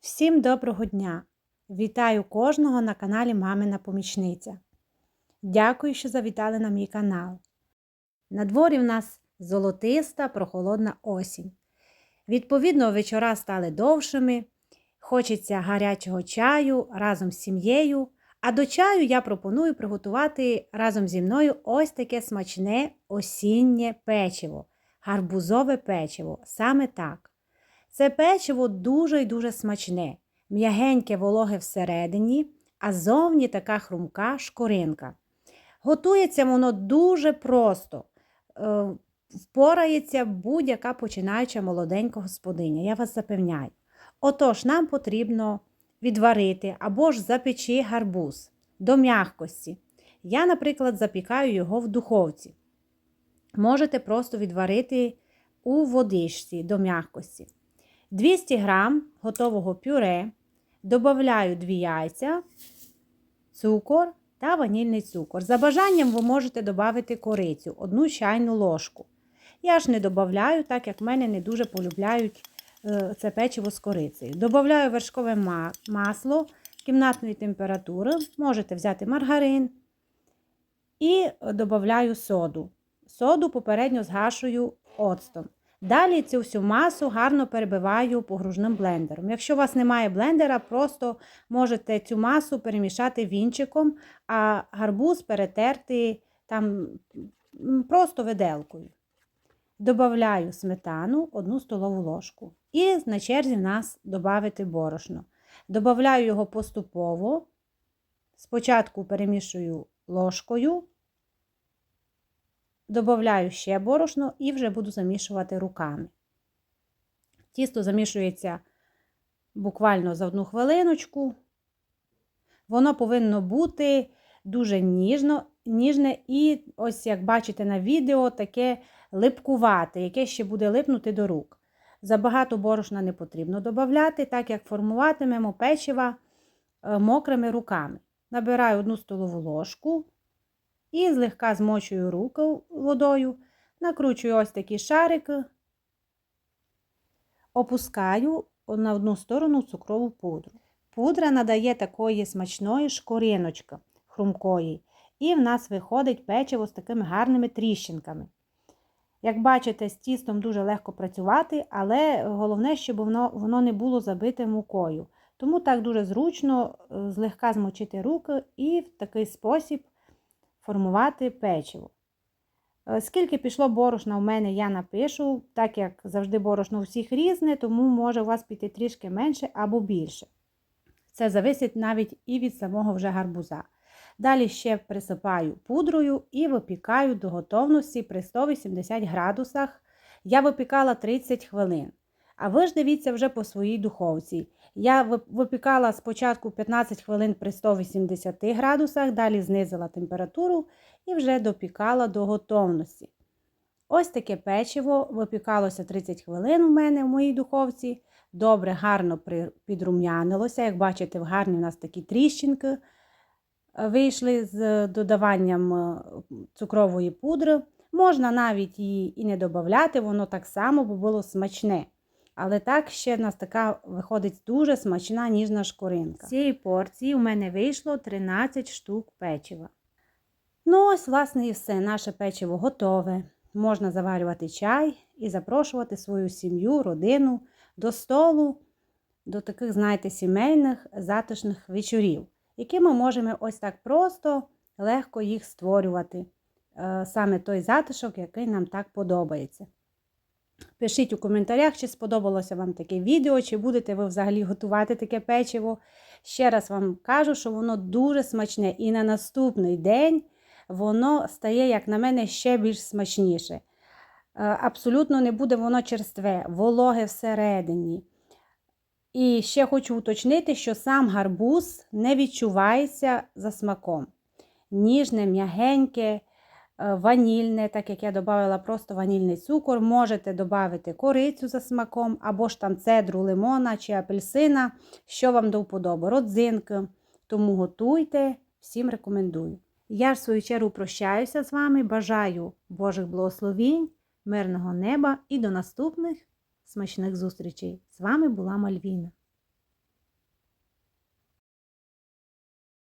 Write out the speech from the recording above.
Всім доброго дня! Вітаю кожного на каналі Мамина Помічниця. Дякую, що завітали на мій канал. На дворі в нас золотиста прохолодна осінь. Відповідно, вечора стали довшими. Хочеться гарячого чаю разом з сім'єю. А до чаю я пропоную приготувати разом зі мною ось таке смачне осіннє печиво, гарбузове печиво. Саме так. Це печиво дуже й дуже смачне, м'ягеньке вологе всередині, а зовні така хрумка шкоринка. Готується воно дуже просто, е, впорається будь-яка починаюча молоденька господиня, я вас запевняю. Отож, нам потрібно відварити або ж запечи гарбуз до м'якості. Я, наприклад, запікаю його в духовці. Можете просто відварити у водичці до м'якості. 200 г готового пюре, додаю 2 яйця, цукор та ванільний цукор. За бажанням ви можете додати корицю, 1 чайну ложку. Я ж не додаю, так як в мене не дуже полюбляють е, це печиво з корицею. Добавляю вершкове масло кімнатної температури, можете взяти маргарин і додаю соду. Соду попередньо згашую оцтом. Далі цю всю масу гарно перебиваю погружним блендером. Якщо у вас немає блендера, просто можете цю масу перемішати вінчиком, а гарбуз перетерти там просто виделкою. Добавляю сметану 1 столову ложку. І на черзі в нас додати борошно. Добавляю його поступово. Спочатку перемішую ложкою. Добавляю ще борошно і вже буду замішувати руками. Тісто замішується буквально за одну хвилиночку. Воно повинно бути дуже ніжно, ніжне і, ось, як бачите на відео, таке липкувате, яке ще буде липнути до рук. Забагато борошна не потрібно додати, так як формуватимемо печива е, мокрими руками. Набираю одну столову ложку. І злегка змочую руку водою, накручую ось такі шарики, опускаю на одну сторону цукрову пудру. Пудра надає такої смачної шкориночки хрумкої, і в нас виходить печиво з такими гарними тріщинками. Як бачите, з тістом дуже легко працювати, але головне, щоб воно воно не було забите мукою. Тому так дуже зручно е, злегка змочити руки і в такий спосіб формувати печиво. Е, скільки пішло борошна у мене, я напишу, так як завжди борошно у всіх різне, тому може у вас піти трішки менше або більше. Це зависить навіть і від самого вже гарбуза. Далі ще присипаю пудрою і випікаю до готовності при 180 градусах. Я випікала 30 хвилин. А ви ж дивіться вже по своїй духовці. Я випікала спочатку 15 хвилин при 180 градусах, далі знизила температуру і вже допікала до готовності. Ось таке печиво випікалося 30 хвилин у мене в моїй духовці. Добре, гарно підрум'янилося. Як бачите, в гарні у нас такі тріщинки е, вийшли з додаванням е, цукрової пудри. Можна навіть її і не додати, воно так само було смачне. Але так ще в нас така виходить дуже смачна ніжна шкуринка. З цієї порції у мене вийшло 13 штук печива. Ну, ось, власне, і все. Наше печиво готове. Можна заварювати чай і запрошувати свою сім'ю, родину до столу, до таких, знаєте, сімейних затишних вечорів, які ми можемо ось так просто, легко їх створювати. Е, саме той затишок, який нам так подобається. Пишіть у коментарях, чи сподобалося вам таке відео, чи будете ви взагалі готувати таке печиво. Ще раз вам кажу, що воно дуже смачне. І на наступний день воно стає, як на мене, ще більш смачніше. Е, абсолютно не буде воно черстве, вологе всередині. І ще хочу уточнити, що сам гарбуз не відчувається за смаком. Ніжне, м'ягеньке. Е, ванільне, так як я додала просто ванільний цукор. Можете додати корицю за смаком, або ж там цедру лимона чи апельсина, що вам до вподоби, родзинки. Тому готуйте, всім рекомендую. Я в свою чергу прощаюся з вами, бажаю Божих благословінь, мирного неба і до наступних смачних зустрічей. З вами була Мальвіна.